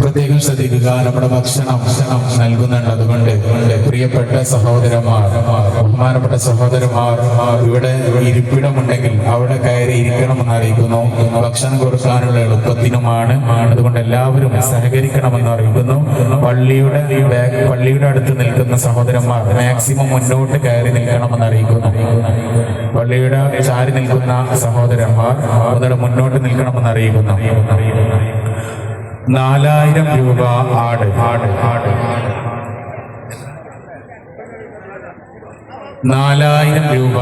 പ്രത്യേകം ശ്രദ്ധിക്കുക നമ്മുടെ ഭക്ഷണം നൽകുന്നുണ്ട്. അതുകൊണ്ട് കൊണ്ട് പ്രിയപ്പെട്ട സഹോദരന്മാർ ബഹുമാനപ്പെട്ട സഹോദരന്മാർ ഇവിടെ ഇരിപ്പിടമുണ്ടെങ്കിൽ അവിടെ കയറി ഇരിക്കണമെന്ന് അറിയിക്കുന്നു. ഭക്ഷണം കൊടുക്കാനുള്ള എളുപ്പത്തിനുമാണ്. അതുകൊണ്ട് എല്ലാവരും സഹകരിക്കണമെന്ന് അറിയിക്കുന്നു. പള്ളിയുടെ പള്ളിയുടെ അടുത്ത് നിൽക്കുന്ന സഹോദരന്മാർ മാക്സിമം മുന്നോട്ട് കയറി നിൽക്കണമെന്ന് അറിയിക്കുന്നു. പള്ളിയുടെ ചാരി നിൽക്കുന്ന സഹോദരന്മാർ അവരുടെ മുന്നോട്ട് നിൽക്കണമെന്ന് അറിയിക്കുന്നു. നാലായിരം രൂപ ആട് ആട് ആട്. നാലായിരം രൂപ.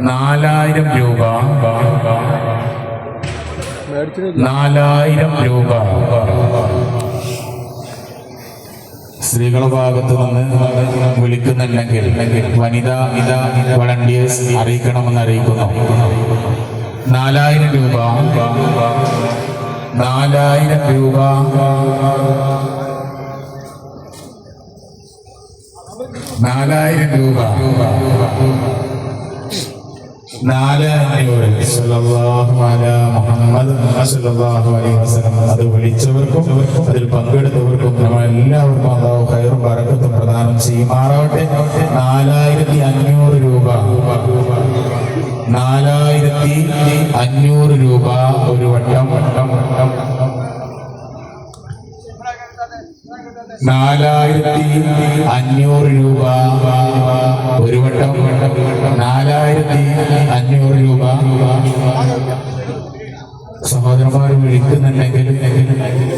നാലായിരം രൂപ. നാലായിരം രൂപ. സ്ത്രീകളുടെ ഭാഗത്ത് നിന്ന് വിളിക്കുന്നുണ്ടെങ്കിൽ വനിതാ ഇതാ വളണ്ടിയേഴ്സ് അറിയിക്കണമെന്ന് അറിയിക്കുന്നു. നാലായിരം രൂപ. നാലായിരം രൂപ. നാലായിരം രൂപ. അത് വിളിച്ചവർക്കും അതിൽ പങ്കെടുത്തവർക്കും നമ്മൾ എല്ലാവർക്കും അതാവും കയറും ബറക്കത്തും പ്രദാനം ചെയ്യുമാറാവട്ടെ. നാലായിരത്തി അഞ്ഞൂറ് രൂപ. നാലായിരത്തി അഞ്ഞൂറ് രൂപ ഒരു വട്ടം വട്ടം വട്ടം നാലായിരത്തി അഞ്ഞൂറ് രൂപ. ഒരു വട്ടം നാലായിരത്തി അഞ്ഞൂറ് രൂപ. സഹോദരന്മാർ വിളിക്കുന്നുണ്ടെങ്കിൽ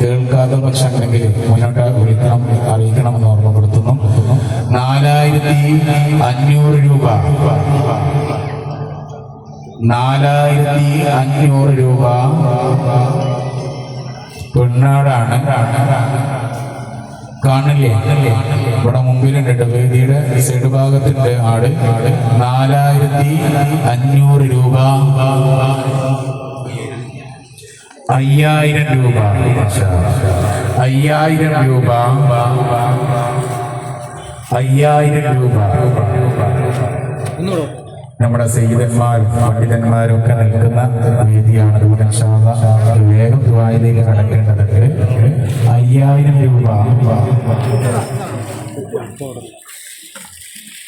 കേൾക്കാത്ത പക്ഷം ഉണ്ടെങ്കിൽ മുന്നോട്ട് വിളിക്കണം അറിയിക്കണമെന്ന് ഓർമ്മപ്പെടുത്തുന്നു. നാലായിരത്തി അഞ്ഞൂറ് രൂപ. നാലായിരത്തി അഞ്ഞൂറ് രൂപ. പെണ്ണാടാണ്. കാണില്ലേ? ഇവിടെ മുമ്പിലുണ്ട് വേദിയുടെ സൈഡ് ഭാഗത്തിന്റെ ആട്. നാലായിരത്തി അഞ്ഞൂറ് രൂപ. അയ്യായിരം രൂപ. അയ്യായിരം രൂപ. അയ്യായിരം രൂപ. നമ്മുടെ സയ്യിദന്മാർ പണ്ഡിതന്മാരൊക്കെ നിൽക്കുന്ന വേദിയാണ്. അതുകൊണ്ട് വേഗം ദുബായിലേക്ക് കടക്കേണ്ടതുണ്ട് അയ്യായിരം രൂപ.